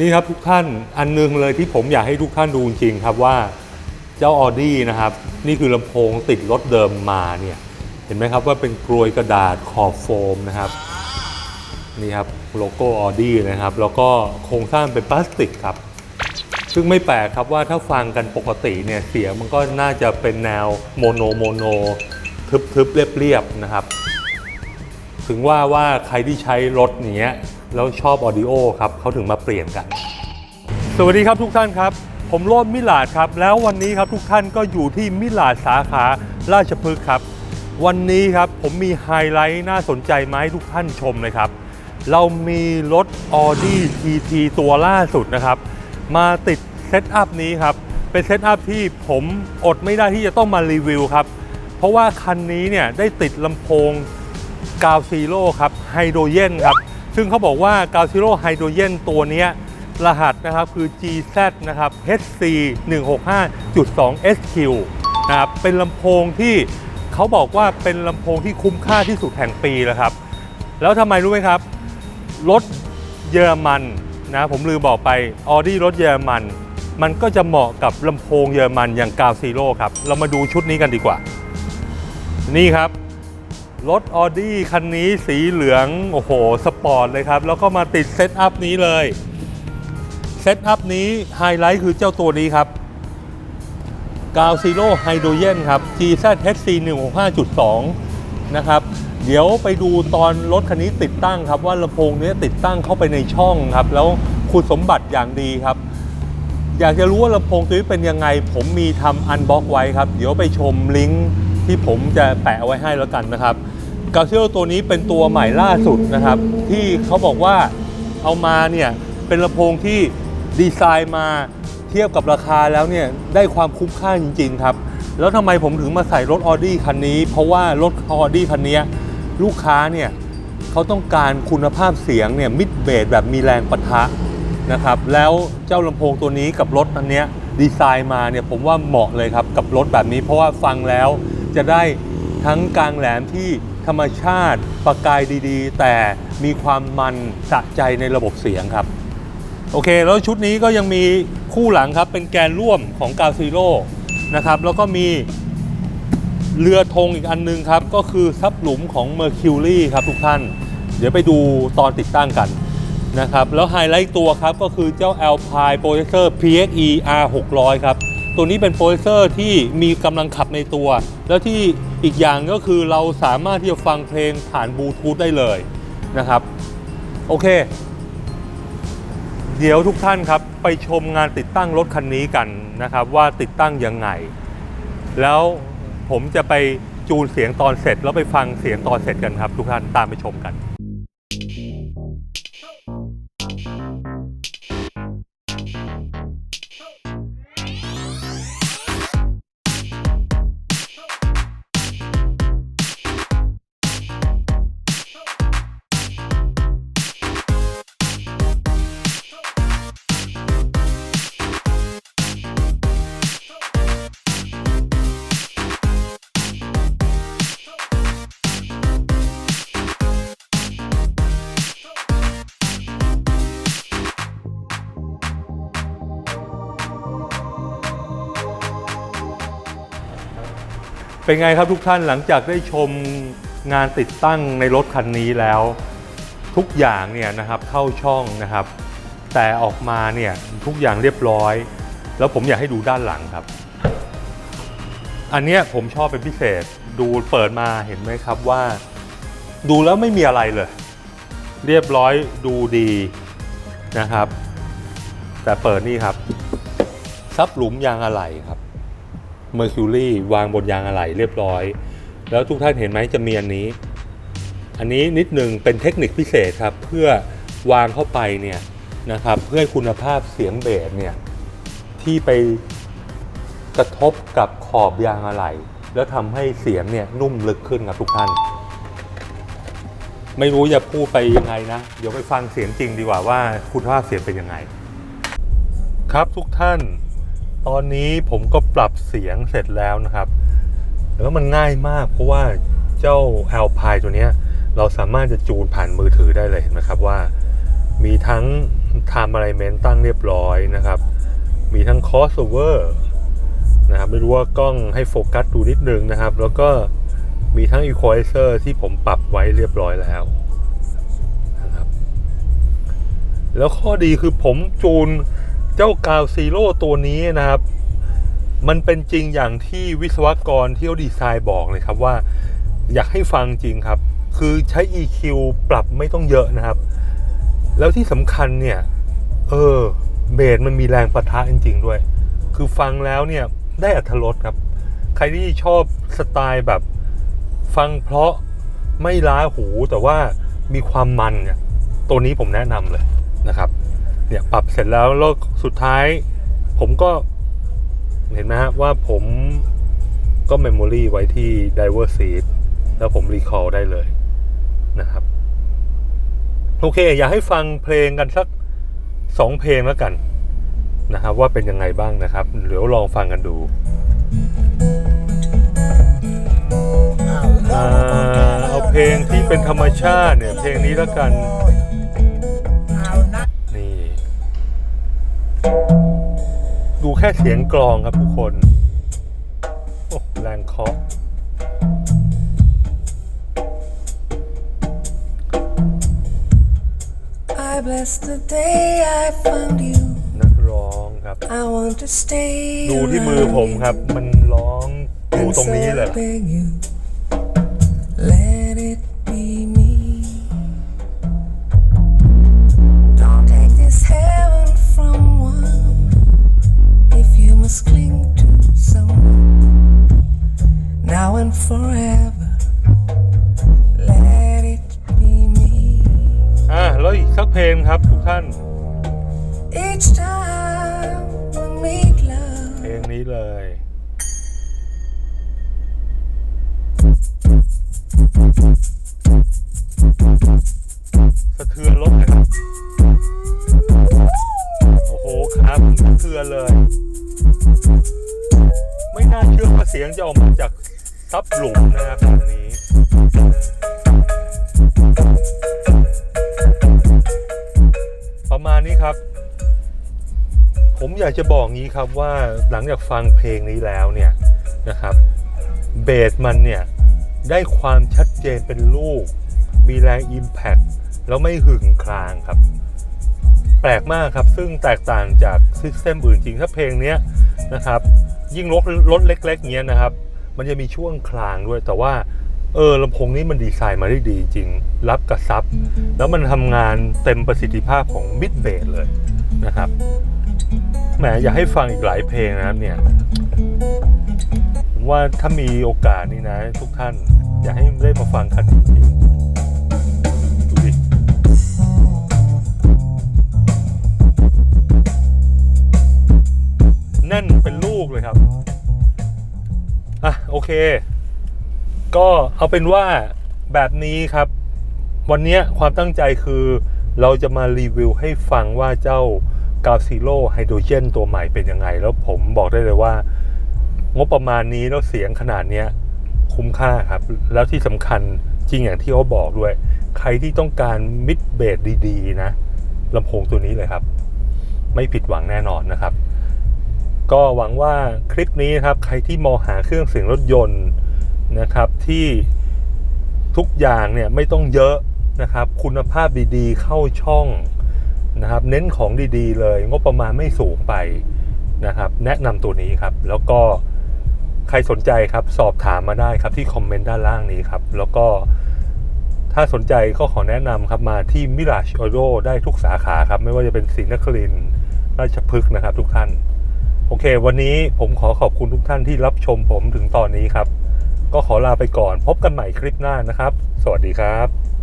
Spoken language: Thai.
นี่ครับทุกท่านอันหนึงเลยที่ผมอยากให้ทุกท่านดูจริงครับว่าเจ้าออดี้นะครับ นี่คือลำโพงติดรถเดิมมาเนี่ยเห็นไหมครับว่าเป็นกรวยกระดาษขอบโฟมนะครับนี่ครับโลโก้ออดี้นะครับ แล้วก็โครงสร้างเป็นพลาสติกครับ ซึ่งไม่แปลกครับว่าถ้าฟังกันปกติเนี่ยเสียงมันก็น่าจะเป็นแนวโมโนโมโนทึบๆเรียบๆนะครับ ถึงว่าว่าใครที่ใช้รถเนี้ย แล้วชอบออดิโอครับเขาถึงมาเปลี่ยนกัน สวัสดีครับทุกท่านครับ ผมโรดมิลาดครับ แล้ววันนี้ครับทุกท่านก็อยู่ที่มิลาดสาขาราชพฤกษ์ครับ วันนี้ครับผมมีไฮไลท์น่าสนใจมาให้ทุกท่านชมเลยครับ เรามีรถ Audi TT ตัวล่าสุดนะครับ มาติดเซตอัพนี้ครับ เป็นเซตอัพที่ผมอดไม่ได้ที่จะต้องมารีวิวครับ เพราะว่าคันนี้เนี่ยได้ติดลำโพงกาวซีโร่ครับไฮโดรเจนครับ ซึ่งเขาบอกว่ากาวซีโร่ไฮโดรเจนตัวนี้รหัสนะครับคือ GZ นะครับ HC 165.2 SQ นะครับเป็นลำโพงที่เขาบอกว่าเป็นลำโพงที่คุ้มค่าที่สุดแห่งปีแล้วครับ แล้วทำไมรู้ไหมครับ รถเยอรมันนะผมลืมบอกไปออดี้รถเยอรมัน มันก็จะเหมาะกับลำโพงเยอรมันอย่างกาวซีโร่ครับ เรามาดูชุดนี้กันดีกว่า นี่ครับ รถออดี้คันนี้สีเหลือง โอ้โห สปอร์ตเลยครับ แล้วก็มาติดเซตอัพนี้เลย เซตอัพนี้ไฮไลท์คือเจ้าตัวนี้ครับกาวซีโร่ไฮโดรเจนครับ GZHC 165.2 นะครับ เดี๋ยวไปดูตอนรถคันนี้ติดตั้งครับ ว่าลำโพงนี้ติดตั้งเข้าไปในช่องครับ แล้วคุณสมบัติอย่างดีครับ อยากจะรู้ว่าลำโพงตัวนี้เป็นยังไง ผมมีทำอันบ็อกไว้ครับ เดี๋ยวไปชมลิงก์ที่ผมจะแปะไว้ให้แล้วกันนะครับ กาเซียตัวนี้เป็นตัวใหม่ล่าสุดนะครับ ที่เขาบอกว่าเอามาเนี่ยเป็นลำโพงที่ดีไซน์มาเทียบกับราคาแล้วเนี่ยได้ความคุ้มค่าจริง ๆ ครับ แล้วทำไมผมถึงมาใส่รถออดี้คันนี้ เพราะว่ารถออดี้คันนี้ลูกค้าเนี่ยเขาต้องการคุณภาพเสียงเนี่ยมิดเบสแบบมีแรงปะทะนะครับ แล้วเจ้าลำโพงตัวนี้กับรถอันเนี้ยดีไซน์มาเนี่ยผมว่าเหมาะเลยครับกับรถแบบนี้ เพราะว่าฟังแล้วจะได้ ทั้งกลางแหลมที่ธรรมชาติประกายดีๆ แต่มีความมันสะใจในระบบเสียงครับ โอเค แล้วชุดนี้ก็ยังมีคู่หลังครับ เป็นแกนร่วมของกาซีโร่นะครับ แล้วก็มีเรือธงอีกอันนึงครับ ก็คือซับหลุมของ Mercury ครับทุกท่าน เดี๋ยวไปดูตอนติดตั้งกันนะครับ แล้วไฮไลท์ตัวครับก็คือเจ้า Alpine Processor PXE R600 ครับ ตัวนี้เป็นโปรเซสเซอร์ที่มีกำลังขับในตัว แล้วที่อีกอย่างก็คือเราสามารถที่จะฟังเพลงผ่านบลูทูธได้เลยนะครับ โอเค เดี๋ยวทุกท่านครับ ไปชมงานติดตั้งรถคันนี้กันนะครับ ว่าติดตั้งยังไง แล้วผมจะไปจูนเสียงตอนเสร็จ แล้วไปฟังเสียงตอนเสร็จกันครับ ทุกท่านตามไปชมกัน เป็นไงครับทุกท่านหลังจากได้ชมงานติดตั้งในรถคันนี้แล้ว ทุกอย่างเนี่ยนะครับเข้าช่องนะครับ แต่ออกมาเนี่ยทุกอย่างเรียบร้อย แล้วผมอยากให้ดูด้านหลังครับ อันเนี้ยผมชอบเป็นพิเศษดูเปิดมาเห็นไหมครับว่า ดูแล้วไม่มีอะไรเลย เรียบร้อยดูดีนะครับ แต่เปิดนี่ครับซับหลุมยางอะไหล่ครับ Mercury วางบนยางอะไหล่เรียบร้อย แล้วทุกท่านเห็นไหมจะมีอันนี้ อันนี้นิดหนึ่งเป็นเทคนิคพิเศษครับ เพื่อวางเข้าไปเนี่ยนะครับเพื่อคุณภาพเสียงเบสเนี่ยที่ไปกระทบกับขอบยางอะไหล่แล้วทำให้เสียงเนี่ยนุ่มลึกขึ้นครับทุกท่าน ไม่รู้จะพูดไปยังไงนะ เดี๋ยวไปฟังเสียงจริงดีกว่าว่าคุณภาพเสียงเป็นยังไง ครับทุกท่าน ตอนนี้ผมก็ปรับเสียงเสร็จแล้วนะครับ แล้วมันง่ายมากเพราะว่าเจ้า Alpine ตัวนี้เราสามารถจะจูนผ่านมือถือได้เลยเห็นไหมครับว่า มีทั้ง time alignment ตั้งเรียบร้อยนะครับ มีทั้ง crossover นะครับไม่รู้ว่ากล้องให้โฟกัสดูนิดนึงนะครับ แล้วก็มีทั้ง equalizer ที่ผมปรับไว้เรียบร้อยแล้วนะครับ แล้วข้อดีคือผมจูน เจ้ากาวซีโร่ตัวนี้นะครับ มันเป็นจริงอย่างที่วิศวกรที่เขาดีไซน์บอกเลยครับว่า อยากให้ฟังจริงครับ คือใช้ EQ ปรับไม่ต้องเยอะนะครับ แล้วที่สำคัญเนี่ย เออเบสมันมีแรงประทะจริง ๆ ด้วย คือฟังแล้วเนี่ยได้อัธรสครับ ใครที่ชอบสไตล์แบบฟังเพราะไม่ล้าหูแต่ว่ามีความมันเนี่ยตัวนี้ผมแนะนำเลยนะครับ เนี่ยปรับเสร็จแล้วแล้วสุดท้าย ผมก็เห็นไหมฮะว่าผมก็เมมโมรีไว้ที่ Diver Seed แล้วผมรีคอ l ได้เลยนะครับ โอเค อยากให้ฟังเพลงกันสักสองเพลงแล้วกันนะครับ ว่าเป็นยังไงบ้างนะครับเดี๋ยวลองฟังกันดูอ่าเอาเพลงที่เป็นธรรมชาติเนี่ยเพลงนี้แล้วกันนี่ ค่เสียงกลองครับทุกคน โอ้แรงเคาะ I bless the day I found you. นักร้องครับ I want to stay. ดูที่มือผมครับ มันร้องอยู่ตรงนี้เลย now and forever, let it be me. อะแล้วอีกสักเพลงครับทุกท่าน Each time we make เพล love. งนี้เลย สะเทือนรถเลยครับ โอ้โหครับสะเทือนเลย ไม่น่าเชื่อว่าเสียงจะออกมาจาก ซับหลุมนะครับแบบนี้ประมาณนี้ครับ ผมอยากจะบอกงี้ครับว่าหลังจากฟังเพลงนี้แล้วเนี่ยนะครับเบสมันเนี่ยได้ความชัดเจนเป็นลูก มีแรง Impact แล้วไม่หึงคลางครับ แปลกมากครับซึ่งแตกต่างจากซิสเต็มอื่นจริงถ้าเพลงนี้นะครับ ยิ่งรถรถเล็กๆเงี้ยนะครับ มันจะมีช่วงคลางด้วย แต่ว่า เออลำโพงนี้มันดีไซน์มาได้ดีจริง รับกับซับ แล้วมันทำงานเต็มประสิทธิภาพของมิดเบสเลยนะครับแหมอยากให้ฟังอีกหลายเพลงนะครับเนี่ยผมว่าถ้ามีโอกาสนี่นะ ทุกท่าน อยากให้ได้มาฟังคันนี้จริงดูดิแน่นเป็นลูกเลยครับ อะโอเค ก็เอาเป็นว่าแบบนี้ครับ วันนี้ความตั้งใจคือเราจะมารีวิวให้ฟังว่าเจ้ากาซิโ o ไฮโดรเจนตัวใหม่เป็นยังไง แล้วผมบอกได้เลยว่า งบประมาณนี้แล้วเสียงขนาดเนี้ยคุ้มค่าครับ แล้วที่สำคัญจริงอย่างที่เขาบอกด้วย ใครที่ต้องการมิดเบสดี ๆ นะลำโพงตัวนี้เลยครับ ไม่ผิดหวังแน่นอนนะครับ ก็หวังว่าคลิปนี้ครับใครที่มองหาเครื่องเสียงรถยนต์นะครับที่ทุกอย่างเนี่ยไม่ต้องเยอะนะครับคุณภาพดีๆ เข้าช่องนะครับเน้นของดีๆ เลยงบประมาณไม่สูงไปนะครับแนะนำตัวนี้ครับแล้วก็ใครสนใจครับสอบถามมาได้ครับที่คอมเมนต์ด้านล่างนี้ครับแล้วก็ถ้าสนใจก็ขอแนะนำครับมาที่ Mirage Auto ได้ทุกสาขาครับไม่ว่าจะเป็นศรีนครินทร์ราชพฤกษ์นะครับทุกท่าน โอเค วันนี้ผมขอขอบคุณทุกท่านที่รับชมผมถึงตอนนี้ครับ ก็ขอลาไปก่อนพบกันใหม่คลิปหน้านะครับ สวัสดีครับ